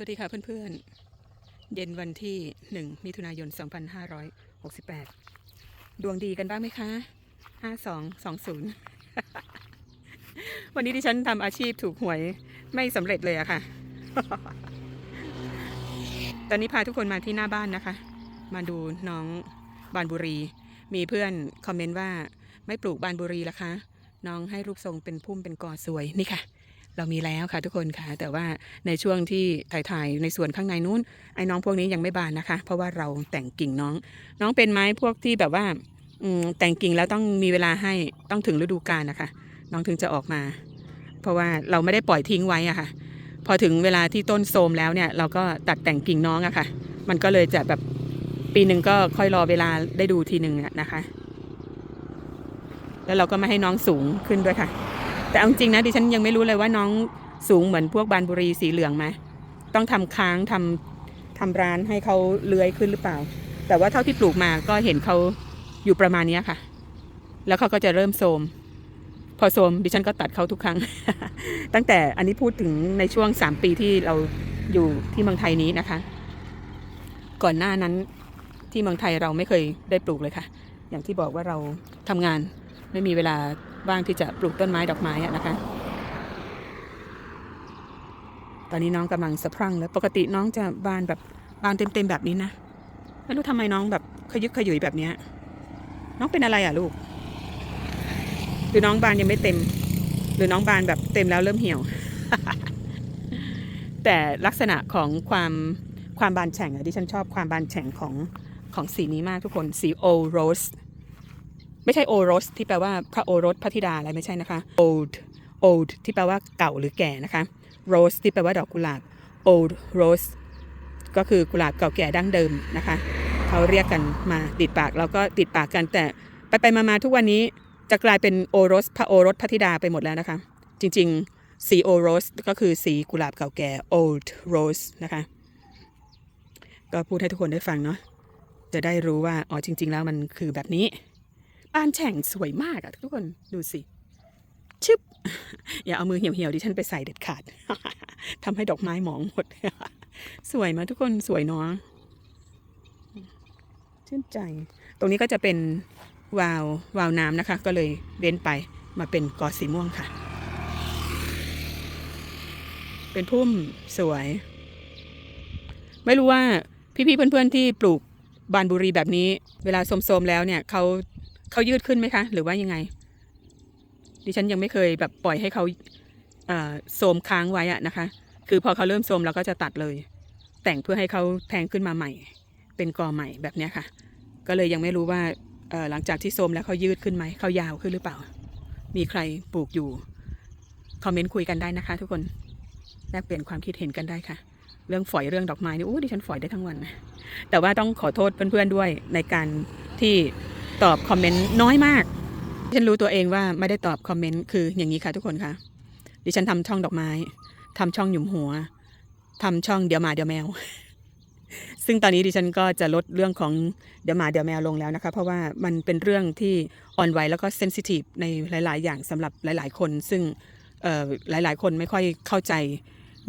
วัสดีค่ะเพื่อนๆ เย็นวันที่ 1 มิถุนายน 2568 ดวงดีกันบ้างไหมคะ 5220 วันนี้ดิฉันทำอาชีพถูกหวยไม่สำเร็จเลยอะค่ะ ตอนนี้พาทุกคนมาที่หน้าบ้านนะคะ มาดูน้องบานบุรี มีเพื่อนคอมเมนต์ว่าไม่ปลูกบานบุรีละคะ น้องให้รูปทรงเป็นพุ่มเป็นกอสวยนี่ค่ะ เรามีแล้วค่ะทุกคนค่ะแต่ว่าในช่วงที่ถ่ายๆในส่วนข้างในนู้นไอ้น้องพวกนี้ยังไม่บานนะคะ เพราะว่าเราแต่งกิ่งน้อง น้องเป็นไม้พวกที่แบบว่าแต่งกิ่งแล้วต้องมีเวลาให้ต้องถึงฤดูกาลนะคะ น้องถึงจะออกมา เพราะว่าเราไม่ได้ปล่อยทิ้งไว้อะค่ะ พอถึงเวลาที่ต้นโทมแล้วเนี่ย เราก็ตัดแต่งกิ่งน้องอะค่ะ มันก็เลยจะแบบปีหนึ่งก็ค่อยรอเวลาได้ดูทีหนึ่งนะคะ แล้วเราก็ไม่ให้น้องสูงขึ้นด้วยค่ะ แต่เอาจริงนะดิฉันยังไม่รู้เลยว่าน้องสูงเหมือนพวกบานบุรีสีเหลืองไหมต้องทำค้างทำทำร้านให้เขาเลื้อยขึ้นหรือเปล่า แต่ว่าเท่าที่ปลูกมาก็เห็นเขาอยู่ประมาณนี้ค่ะ แล้วเขาก็จะเริ่มโทมพอโทมดิฉันก็ตัดเขาทุกครั้ง ตั้งแต่อันนี้พูดถึงในช่วงสามปีที่เราอยู่ที่เมืองไทยนี้นะคะ ก่อนหน้านั้นที่เมืองไทยเราไม่เคยได้ปลูกเลยค่ะ อย่างที่บอกว่าเราทำงานไม่มีเวลา ว่างที่จะปลูกต้นไม้ดอกไม้นะคะ ตอนนี้น้องกำลังสะพรั่งแล้วปกติน้องจะบานแบบบานเต็มๆแบบนี้นะไม่รู้ทำไมน้องแบบขยึกขยุยแบบเนี้ยน้องเป็นอะไรอะลูกหรือน้องบานยังไม่เต็ม หรือน้องบานแบบเต็มแล้วเริ่มเหี่ยว แต่ลักษณะของความความบานแฉ่งอะดิฉันชอบความบานแฉ่งของของสีนี้มากทุกคนสีโอโรส ไม่ใช่โอรสที่แปลว่าพระโอรสพระธิดาอะไรไม่ใช่นะคะ old old ที่แปลว่าเก่าหรือแก่นะคะ rose ที่แปลว่าดอกกุหลาบ old rose ก็คือกุหลาบเก่าแก่ดั้งเดิมนะคะ เขาเรียกกันมาติดปากแล้วก็ติดปากกันแต่ไปไปมามาทุกวันนี้จะกลายเป็นโอรส พระโอรสพระธิดาไปหมดแล้วนะคะ จริงๆ สีโอรสก็คือสีกุหลาบเก่าแก่ old rose นะคะ ก็พูดให้ทุกคนได้ฟังเนาะจะได้รู้ว่าอ๋อจริง ๆ แล้วมันคือแบบนี้านแฉ่งสวยมากอะทุกคนดูสิชึบอย่าเอามือเหี่ยวๆดิฉันไปใส่เด็ดขาดทำให้ดอกไม้หมองหมด สวยมาทุกคนสวยเนาะชื่นใจ ตรงนี้ก็จะเป็นวาววาวน้ำนะคะ ก็เลยเว้นไปมาเป็นกอสีม่วงค่ะ เป็นพุ่มสวย ไม่รู้ว่าพี่ๆเพื่อนๆที่ปลูกบานบุรีแบบนี้ เวลาสมๆแล้วเนี่ยเขา เขายืดขึ้นไหมคะ หรือว่ายังไง ดิฉันยังไม่เคยแบบปล่อยให้เขาโทมค้างไว้อะนะคะ คือพอเขาเริ่มโทมเราก็จะตัดเลย แต่งเพื่อให้เขาแทงขึ้นมาใหม่ เป็นกอใหม่แบบนี้ค่ะ ก็เลยยังไม่รู้ว่าหลังจากที่โทมแล้วเขายืดขึ้นไหมเขายาวขึ้นหรือเปล่า มีใครปลูกอยู่คอมเมนต์คุยกันได้นะคะ ทุกคนแลกเปลี่ยนความคิดเห็นกันได้ค่ะ เรื่องฝอยเรื่องดอกไม้นี่โอ้ดิฉันฝอยได้ทั้งวันนะแต่ว่าต้องขอโทษเพื่อนๆด้วยในการที่ ตอบคอมเมนต์น้อยมากฉันรู้ตัวเองว่าไม่ได้ตอบคอมเมนต์คืออย่างนี้ค่ะทุกคนค่ะ ดิฉันทำช่องดอกไม้ทำช่องหยุมหัวทำช่องเดี๋ยวหมาเดี๋ยวแมว ซึ่งตอนนี้ดิฉันก็จะลดเรื่องของเดี๋ยวหมาเดี๋ยวแมวลงแล้วนะคะ เพราะว่ามันเป็นเรื่องที่อ่อนไหวแล้วก็เซนซิทีฟในหลาย ๆ อย่างสำหรับหลาย ๆ คน ซึ่งหลาย ๆ คนไม่ค่อยเข้าใจ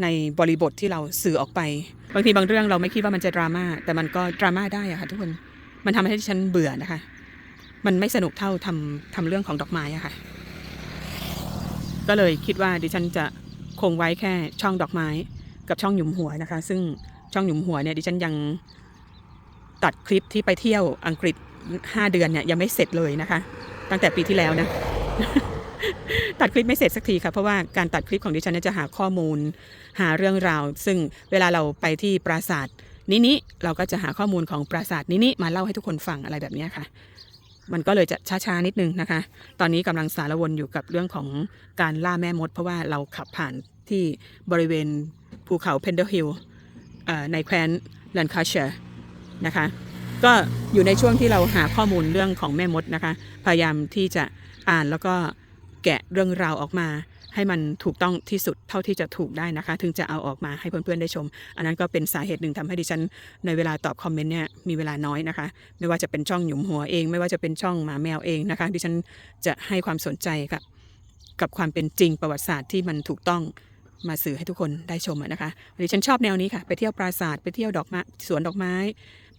ในบริบทที่เราสื่อออกไป บางทีบางเรื่องเราไม่คิดว่ามันจะดราม่าแต่มันก็ดราม่าได้อะค่ะทุกคนมันทำให้ดิฉันเบื่อนะคะ มันไม่สนุกเท่าทำทำเรื่องของดอกไม้อะค่ะ ก็เลยคิดว่าดิฉันจะคงไว้แค่ช่องดอกไม้กับช่องหยุมหัวนะคะ ซึ่งช่องหยุมหัวเนี่ยดิฉันยังตัดคลิปที่ไปเที่ยวอังกฤษ 5 เดือนเนี่ยยังไม่เสร็จเลยนะคะ ตั้งแต่ปีที่แล้วนะ ตัดคลิปไม่เสร็จสักทีค่ะเพราะว่าการตัดคลิปของดิฉันจะหาข้อมูล หาเรื่องราว ซึ่งเวลาเราไปที่ปราสาทนินิเราก็จะหาข้อมูลของปราสาทนินิมาเล่าให้ทุกคนฟังอะไรแบบนี้ค่ะ มันก็เลยจะช้าๆนิดนึงนะคะ ตอนนี้กำลังสารวนอยู่กับเรื่องของการล่าแม่มด เพราะว่าเราขับผ่านที่บริเวณภูเขาเพนเดอร์ฮิลในแคว้นแลนคาเชอร์นะคะก็อยู่ในช่วงที่เราหาข้อมูลเรื่องของแม่มดนะคะ พยายามที่จะอ่านแล้วก็แกะเรื่องราวออกมา ให้มันถูกต้องที่สุดเท่าที่จะถูกได้นะคะ ถึงจะเอาออกมาให้เพื่อนๆได้ชม อันนั้นก็เป็นสาเหตุหนึ่งทำให้ดิฉัน ในเวลาตอบคอมเมนต์เนี่ยมีเวลาน้อยนะคะ ไม่ว่าจะเป็นช่องหยุมหัวเอง ไม่ว่าจะเป็นช่องหมาแมวเองนะคะ ดิฉันจะให้ความสนใจกับกับความเป็นจริงประวัติศาสตร์ที่มันถูกต้องมาสื่อให้ทุกคนได้ชมนะคะดิฉันชอบแนวนี้ค่ะ ไปเที่ยวปราสาท ไปเที่ยวดอกไม้สวนดอกไม้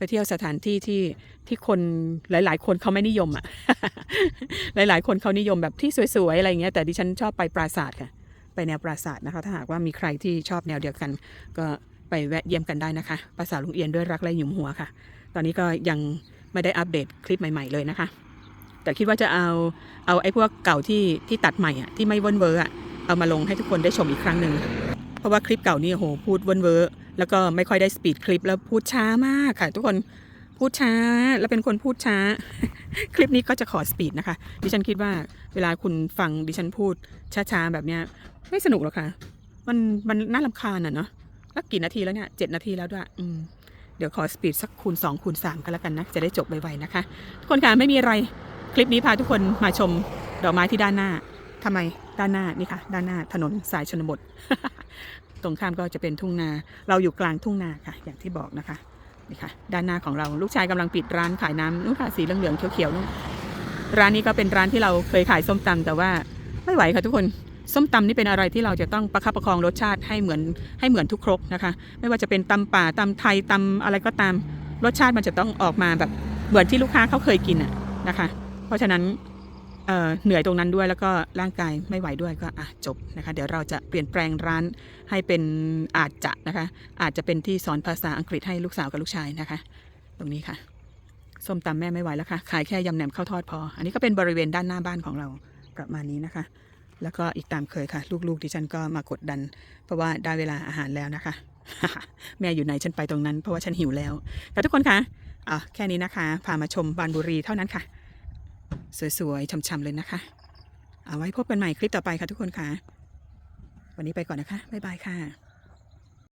ไปเที่ยวสถานที่ที่ที่คนหลาย ๆ คนเขาไม่นิยมอะ หลาย ๆ คนเขานิยมแบบที่สวย ๆ อะไรเงี้ยแต่ดิฉันชอบไปปราสาทค่ะ ไปแนวปราสาทนะคะ ถ้าหากว่ามีใครที่ชอบแนวเดียวกัน ก็ไปแวะเยี่ยมกันได้นะคะปราสาทลุงเอียนด้วยรักและหยุมหัวค่ะ ตอนนี้ก็ยังไม่ได้อัปเดตคลิปใหม่ ๆ เลยนะคะ แต่คิดว่าจะเอาเอาไอ้พวกเก่าที่ที่ตัดใหม่อะที่ไม่เวิร์นเวอร์อะเอามาลงให้ทุกคนได้ชมอีกครั้งหนึ่งเพราะว่าคลิปเก่านี่โอ้โหพูดเวิร์นเวอร์ แล้วก็ไม่ค่อยได้สปีดคลิปแล้วพูดช้ามากค่ะ ทุกคนพูดช้า แล้วเป็นคนพูดช้า คลิปนี้ก็จะขอสปีดนะคะ ดิฉันคิดว่าเวลาคุณฟังดิฉันพูดช้าๆแบบเนี้ยไม่สนุกหรอกค่ะ มันมันน่าลำคาญอะเนาะแล้วกี่นาทีแล้วเนี่ยเจ็ดนาทีแล้วด้วยอืมเดี๋ยวขอสปีดสักคูณ2คูณ3กันแล้วกันนะ จะได้จบไวๆนะคะ ทุกคนค่ะไม่มีอะไรคลิปนี้พาทุกคนมาชมดอกไม้ที่ด้านหน้าทำไมด้านหน้านี่ค่ะ ด้านหน้าถนนสายชนบท ตรงข้ามก็จะเป็นทุ่งนา เราอยู่กลางทุ่งนาค่ะ อย่างที่บอกนะคะนี่ค่ะ ด้านหน้าของเราลูกชายกำลังปิดร้านขายน้ำนู่นค่ะสีเหลืองๆเขียวๆนู่นร้านนี้ก็เป็นร้านที่เราเคยขายส้มตำแต่ว่าไม่ไหวค่ะทุกคนส้มตำนี่เป็นอะไรที่เราจะต้องประคับประคองรสชาติให้เหมือนให้เหมือนทุกครกนะคะ ไม่ว่าจะเป็นตำป่าตำไทยตำอะไรก็ตามรสชาติมันจะต้องออกมาแบบเหมือนที่ลูกค้าเขาเคยกินอะนะคะ เพราะฉะนั้น เหนื่อยตรงนั้นด้วยแล้วก็ร่างกายไม่ไหวด้วยก็อะจบนะคะเดี๋ยวเราจะเปลี่ยนแปลงร้านให้เป็นอาจจะนะคะ อาจจะเป็นที่สอนภาษาอังกฤษให้ลูกสาวกับลูกชายนะคะ ตรงนี้ค่ะส้มตำแม่ไม่ไหวแล้วค่ะ ขายแค่ยำแหนมข้าวทอดพอ อันนี้ก็เป็นบริเวณด้านหน้าบ้านของเราประมาณนี้นะคะ แล้วก็อีกตามเคยค่ะ ลูกๆดิฉันก็มากดดัน เพราะว่าได้เวลาอาหารแล้วนะคะ แม่อยู่ไหนฉันไปตรงนั้นเพราะว่าฉันหิวแล้ว แต่ทุกคนคะอะแค่นี้นะคะ พามาชมบานบุรีเท่านั้นค่ะ สวยๆช่ำๆเลยนะคะ เอาไว้พบกันใหม่คลิปต่อไปค่ะทุกคนค่ะ วันนี้ไปก่อนนะคะ บ๊ายบายค่ะ